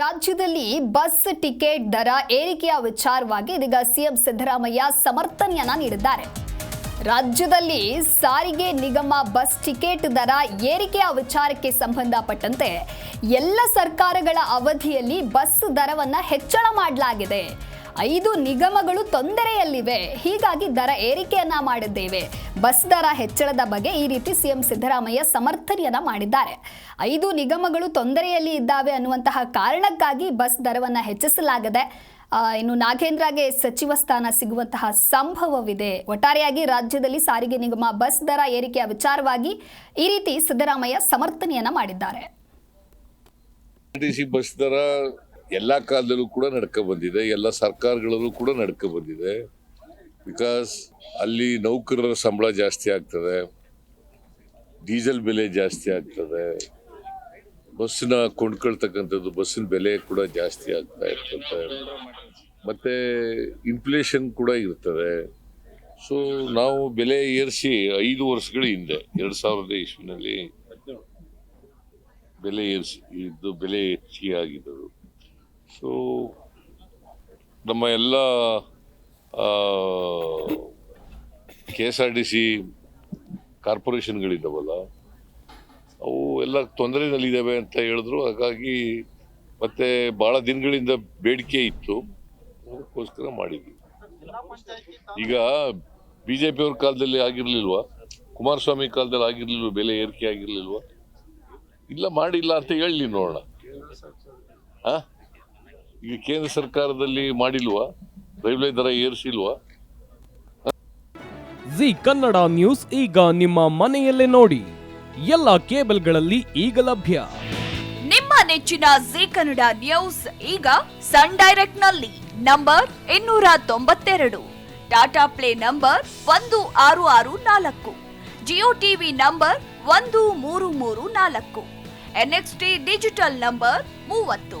ರಾಜ್ಯದಲ್ಲಿ bus ticket ದರ ಏರಿಕೆಯ ವಿಚಾರವಾಗಿ ಇದೀಗ ಸಿಎಂ ಸಿದ್ದರಾಮಯ್ಯ ಸಮರ್ಥನೆಯನ್ನ ನೀಡಿದ್ದಾರೆ. ರಾಜ್ಯದಲ್ಲಿ ಸಾರಿಗೆ ನಿಗಮ ಬಸ್ ಟಿಕೆಟ್ ದರ ಏರಿಕೆಯ ವಿಚಾರಕ್ಕೆ ಸಂಬಂಧಪಟ್ಟಂತೆ ಎಲ್ಲ ಸರ್ಕಾರಗಳ ಅವಧಿಯಲ್ಲಿ ಬಸ್ ದರವನ್ನು ಹೆಚ್ಚಳ ಮಾಡಲಾಗಿದೆ. ಐದು ನಿಗಮಗಳು ತೊಂದರೆಯಲ್ಲಿವೆ. ಹೀಗಾಗಿ ದರ ಏರಿಕೆಯನ್ನ ಮಾಡಿದ್ದೇವೆ. ಬಸ್ ದರ ಹೆಚ್ಚಳದ ಬಗ್ಗೆ ಈ ರೀತಿ ಸಿಎಂ ಸಿದ್ದರಾಮಯ್ಯ ಸಮರ್ಥನೆಯನ್ನ ಮಾಡಿದ್ದಾರೆ. ಐದು ನಿಗಮಗಳು ತೊಂದರೆಯಲ್ಲಿ ಇದ್ದಾವೆ ಅನ್ನುವಂತಹ ಕಾರಣಕ್ಕಾಗಿ ಬಸ್ ದರವನ್ನು ಹೆಚ್ಚಿಸಲಾಗಿದೆ ಇನ್ನು ನಾಗೇಂದ್ರಗೆ ಸಚಿವ ಸ್ಥಾನ ಸಿಗುವಂತಹ ಸಂಭವವಿದೆ. ಒಟ್ಟಾರೆಯಾಗಿ ರಾಜ್ಯದಲ್ಲಿ ಸಾರಿಗೆ ನಿಗಮ ಬಸ್ ದರ ಏರಿಕೆಯ ವಿಚಾರವಾಗಿ ಈ ರೀತಿ ಸಿದ್ದರಾಮಯ್ಯ ಸಮರ್ಥನೆಯನ್ನ ಮಾಡಿದ್ದಾರೆ. ಎಲ್ಲ ಕಾಲದಲ್ಲೂ ಕೂಡ ನಡ್ಕೊ ಬಂದಿದೆ, ಎಲ್ಲ ಸರ್ಕಾರಗಳಲ್ಲೂ ಕೂಡ ನಡ್ಕೊ ಬಂದಿದೆ. ಬಿಕಾಸ್ ಅಲ್ಲಿ ನೌಕರರ ಸಂಬಳ ಜಾಸ್ತಿ ಆಗ್ತದೆ, ಡೀಸೆಲ್ ಬೆಲೆ ಜಾಸ್ತಿ ಆಗ್ತದೆ ಬಸ್ಸಿನ ಕೊಂಡ್ಕೊಳ್ತಕ್ಕಂಥದ್ದು ಬಸ್ಸಿನ ಬೆಲೆ ಕೂಡ ಜಾಸ್ತಿ ಆಗ್ತಾ ಇರ್ತದೆ, ಮತ್ತೆ ಇನ್ಫ್ಲೇಷನ್ ಕೂಡ ಇರ್ತದೆ. ಸೊ ನಾವು ಬೆಲೆ ಏರಿಸಿ ಐದು ವರ್ಷಗಳ ಹಿಂದೆ, ಎರಡು ಸಾವಿರದ ಇಸ್ವಿನಲ್ಲಿ ಬೆಲೆ ಏರಿಸಿ, ಇದು ಬೆಲೆ ಹೆಚ್ಚಿಗೆ ಆಗಿದ್ದದು ಸೊ ನಮ್ಮ ಎಲ್ಲ K S R T C ಕಾರ್ಪೊರೇಷನ್ಗಳಿದ್ದಾವಲ್ಲ, ಅವು ಎಲ್ಲ ತೊಂದರೆನಲ್ಲಿದ್ದಾವೆ ಅಂತ ಹೇಳಿದ್ರು. ಹಾಗಾಗಿ ಮತ್ತೆ ಭಾಳ ದಿನಗಳಿಂದ ಬೇಡಿಕೆ ಇತ್ತು. ಅದಕ್ಕೋಸ್ಕರ ಮಾಡಿದ್ವಿ. ಈಗ ಬಿ ಜೆ ಪಿಯವ್ರ ಕಾಲದಲ್ಲಿ ಆಗಿರ್ಲಿಲ್ವಾ? ಕುಮಾರಸ್ವಾಮಿ ಕಾಲದಲ್ಲಿ ಆಗಿರ್ಲಿಲ್ವ? ಬೆಲೆ ಏರಿಕೆ ಆಗಿರ್ಲಿಲ್ವಾ? ಇಲ್ಲ ಮಾಡಿಲ್ಲ ಅಂತ ಹೇಳಿ ನೋಡೋಣ. ಆ? ಈಗ ಕೇಂದ್ರ ಸರ್ಕಾರದಲ್ಲಿ ಮಾಡಿಲ್ವಾ? ರೈಲ್ವೆ ದರ ಏರಿಸಿಲ್ವಾ? ಜಿ ಕನ್ನಡ ನ್ಯೂಸ್ ಈಗ ನಿಮ್ಮ ಮನೆಯಲ್ಲೇ ನೋಡಿ. ಎಲ್ಲ ಕೇಬಲ್ಗಳಲ್ಲಿ ಈಗ ಲಭ್ಯ. ನಿಮ್ಮ ನೆಚ್ಚಿನ ಜಿ ಕನ್ನಡ ನ್ಯೂಸ್ ಈಗ ಸನ್ ಡೈರೆಕ್ಟ್ನಲ್ಲಿ ನಂಬರ್ ಇನ್ನೂರ ತೊಂಬತ್ತೆರಡು ಟಾಟಾ ಪ್ಲೇ ನಂಬರ್ ಒಂದು ಆರು ಆರು ನಾಲ್ಕು ಜಿಯೋ ಟಿವಿ ನಂಬರ್ ಒಂದು ಮೂರು ಮೂರು ನಾಲ್ಕು ಎನ್ಎಕ್ಸ್ಟಿ ಡಿಜಿಟಲ್ ನಂಬರ್ ಮೂವತ್ತು.